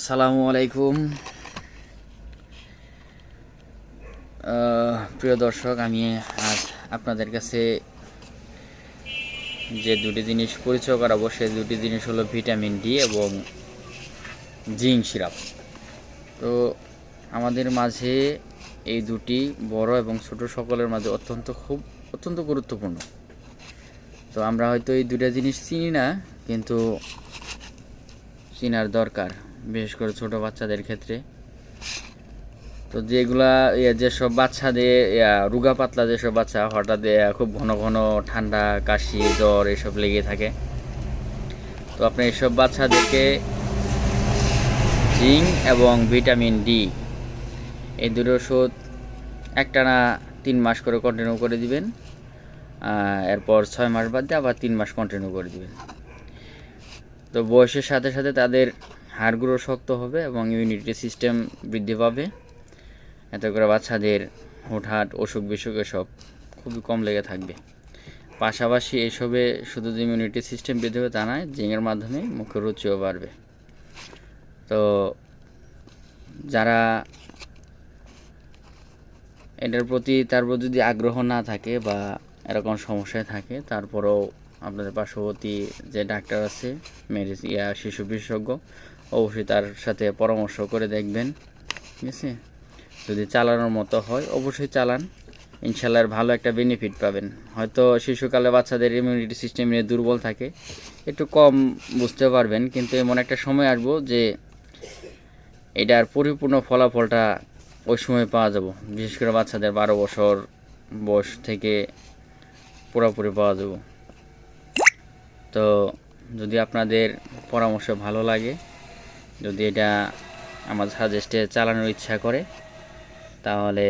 আসসালামু আলাইকুম। প্রিয় দর্শক, আমি আজ আপনাদের কাছে যে দুটি জিনিস পরিচয় করাবো সেই দুটি জিনিস হলো ভিটামিন ডি এবং জিঙ্ক সিরাপ। তো আমাদের মাঝে এই দুটি বড় এবং ছোট সকলের মাঝে অত্যন্ত খুব, অত্যন্ত গুরুত্বপূর্ণ। তো আমরা হয়তো এই দুটা জিনিস চিনি না, কিন্তু চেনার দরকার, বিশেষ করে ছোট বাচ্চাদের ক্ষেত্রে। তো যেগুলা যেসব বাচ্চাদের রুগা পাতলা যেসব বাচ্চা, হঠাৎ খুব ঘন ঘন ঠান্ডা, কাশি, জ্বর এসব লেগে থাকে। তো আপনি এসব বাচ্চাদেরকে জিঙ্ক এবং ভিটামিন ডি এই দুটো ওষুধ একটানা তিন মাস করে কন্টিনিউ করে দিবেন এরপর ছয় মাস বাদ দিয়ে আবার তিন মাস কন্টিনিউ করে দিবেন। তো বয়সের সাথে সাথে তাদের হাড়গুলো শক্ত হবে এবং ইমিউনিটি সিস্টেম বৃদ্ধি পাবে। এত করে বাচ্চাদের হুটহাট অসুখ বিসুখ এসব খুবই কম লেগে থাকবে। পাশাপাশি এসবে শুধু যে ইমিউনিটি সিস্টেম বৃদ্ধি হবে তা নয় জিঙের মাধ্যমে মুখের রুচিও বাড়বে। তো যারা এটার প্রতি তার প্রতি যদি আগ্রহ না থাকে বা এরকম সমস্যায় থাকে, তারপরেও আপনাদের পার্শ্ববর্তী যে ডাক্তার আছে মেডিসিন ইয়া, শিশু বিশেষজ্ঞ, অবশ্যই তার সাথে পরামর্শ করে দেখবেন, ঠিক আছে? যদি চালানোর মতো হয়, অবশ্যই চালান। ইনশাল্লাহ ভালো একটা বেনিফিট পাবেন। হয়তো শিশুকালে বাচ্চাদের ইমিউনিটি সিস্টেম নিয়ে দুর্বল থাকে, একটু কম বুঝতে পারবেন, কিন্তু এমন একটা সময় আসব যে এটার পরিপূর্ণ ফলাফলটা ওই সময় পাওয়া যাব। বিশেষ করে বাচ্চাদের বারো বছর বয়স থেকে পুরোপুরি পাওয়া যাব। তো যদি আপনাদের পরামর্শ ভালো লাগে, যদি এটা আমার সাজেস্টে চালানোর ইচ্ছা করে, তাহলে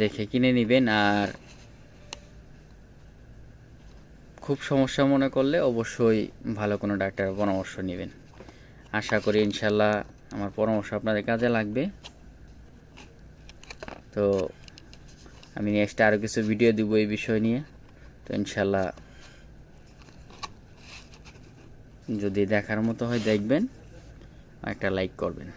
দেখে কিনে নেবেন। আর খুব সমস্যা মনে করলে অবশ্যই ভালো কোনো ডাক্তারের পরামর্শ নেবেন। আশা করি ইনশাল্লাহ আমার পরামর্শ আপনাদের কাজে লাগবে। তো আমি নেক্সট আরও কিছু ভিডিও দিব এই বিষয় নিয়ে। তো ইনশাল্লাহ যদি দেখার মতো হয় দেখবেন একটা লাইক করবেন।